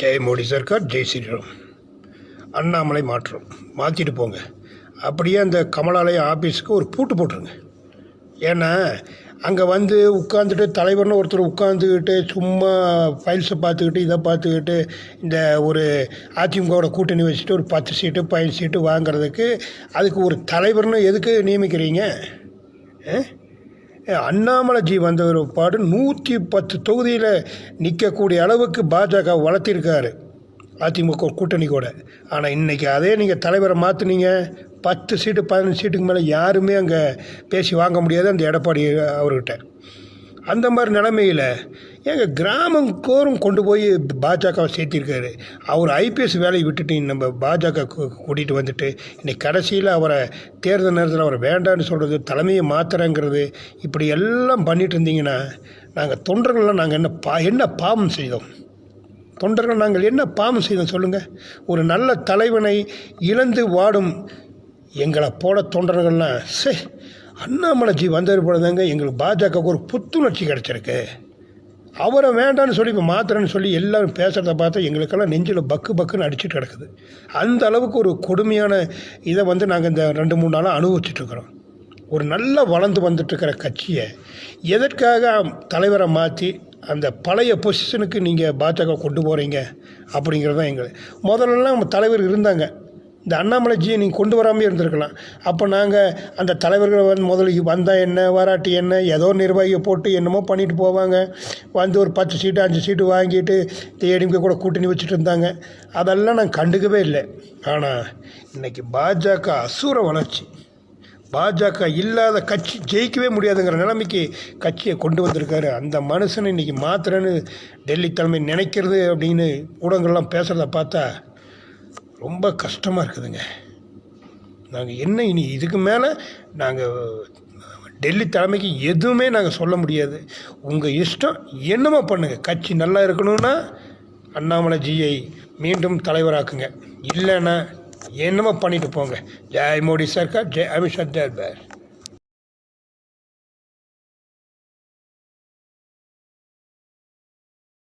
ஜெய மோடி சர்க்கார் ஜெய் ஸ்ரீராம். அண்ணாமலை மாற்றம். மாற்றிட்டு போங்க. அப்படியே அந்த கமலாலயம் ஆஃபீஸுக்கு ஒரு பூட்டு போட்டுருங்க. ஏன்னா அங்கே வந்து உட்காந்துட்டு தலைவர்னு ஒருத்தர் உட்காந்துக்கிட்டு சும்மா ஃபைல்ஸை பார்த்துக்கிட்டு இதை பார்த்துக்கிட்டு இந்த ஒரு அதிமுகவோட கூட்டணி வச்சுட்டு ஒரு பத்து சீட்டு பதினஞ்சு சீட்டு வாங்குறதுக்கு அதுக்கு ஒரு தலைவர்னு எதுக்கு நியமிக்கிறீங்க? ஆ? அண்ணாமலைஜி வந்த ஒரு பாடு நூற்றி பத்து தொகுதியில் நிற்கக்கூடிய அளவுக்கு பாஜக வளர்த்திருக்காரு. அதிமுக கூட்டணி கூட ஆனால் இன்றைக்கி அதே நீங்கள் தலைவரை மாற்றுனீங்க பத்து சீட்டு பதினஞ்சு சீட்டுக்கு மேலே யாருமே அங்கே பேசி வாங்க முடியாது அந்த எடப்பாடி அவர்கிட்ட. அந்த மாதிரி நிலமையில் எங்கள் கிராமம் கோரும் கொண்டு போய் பாஜகவை சேர்த்திருக்காரு. அவர் ஐபிஎஸ் வேலையை விட்டுட்டு நம்ம பாஜக கூட்டிகிட்டு வந்துட்டு இன்னைக்கு கடைசியில் அவரை தேர்தல் நேரத்தில் அவரை வேண்டான்னு சொல்கிறது தலைமையை மாத்துறேங்கிறது இப்படி எல்லாம் பண்ணிட்டு இருந்தீங்கன்னா நாங்கள் தொண்டர்கள்லாம் நாங்கள் என்ன பா என்ன பாவம் செய்தோம்? தொண்டர்கள் நாங்கள் என்ன பாவம் செய்தோம் சொல்லுங்கள் ஒரு நல்ல தலைவனை இழந்து வாடும் எங்களை போல தொண்டர்கள்லாம் சே அண்ணாமலைச்சி வந்தது பொழுதுங்க எங்களுக்கு பாஜகவுக்கு ஒரு புத்துணர்ச்சி கிடச்சிருக்கு. அவரை வேண்டான்னு சொல்லி இப்போ மாத்திரன்னு சொல்லி எல்லோரும் பேசுகிறத பார்த்தா எங்களுக்கெல்லாம் நெஞ்சில் பக்கு பக்குன்னு அடிச்சுட்டு கிடக்குது. அந்த அளவுக்கு ஒரு கொடுமையான இதை வந்து நாங்கள் இந்த ரெண்டு மூணு நாளாக அனுபவிச்சுட்ருக்குறோம் ஒரு நல்ல வளர்ந்து வந்துட்டுருக்கிற கட்சியை எதற்காக தலைவரை மாற்றி அந்த பழைய பொசிஷனுக்கு நீங்கள் பாஜக கொண்டு போகிறீங்க அப்படிங்கிறது தான் எங்களுக்கு. முதல்லலாம் நம்ம தலைவர் இருந்தாங்க. இந்த அண்ணாமலைஜியை நீங்கள் கொண்டு வராமே இருந்திருக்கலாம். அப்போ நாங்கள் அந்த தலைவர்கள் வந்து முதல்ல வந்தால் என்ன வராட்டி என்ன ஏதோ நிர்வாகியை போட்டு என்னமோ பண்ணிட்டு போவாங்க. வந்து ஒரு பத்து சீட்டு அஞ்சு சீட்டு வாங்கிட்டு தேடிங்க கூட கூட்டணி வச்சுட்டு இருந்தாங்க. அதெல்லாம் நான் கண்டுக்கவே இல்லை. ஆனால் இன்றைக்கி பாஜக அசூர வளர்ச்சி. பாஜக இல்லாத கட்சி ஜெயிக்கவே முடியாதுங்கிற நிலைமைக்கு கட்சியை கொண்டு வந்திருக்காரு. அந்த மனுஷனை இன்றைக்கி மாத்திரன்னு டெல்லி தலைமை நினைக்கிறது அப்படின்னு ஊடகங்கள்லாம் பேசுகிறத பார்த்தா ரொம்ப கஷ்டமாக இருக்குதுங்க. நாங்கள் என்ன இனி இதுக்கு மேலே நாங்கள் டெல்லி தலைமைக்கு எதுவுமே நாங்கள் சொல்ல முடியாது. உங்கள் இஷ்டம் என்னமோ பண்ணுங்கள் கட்சி நல்லா இருக்கணும்னா அண்ணாமலைஜியை மீண்டும் தலைவராக்குங்க. இல்லைன்னா என்னமோ பண்ணிட்டு போங்க. ஜெய் மோடி சர்க்கார் ஜெய் அமித்ஷா தேர்பார்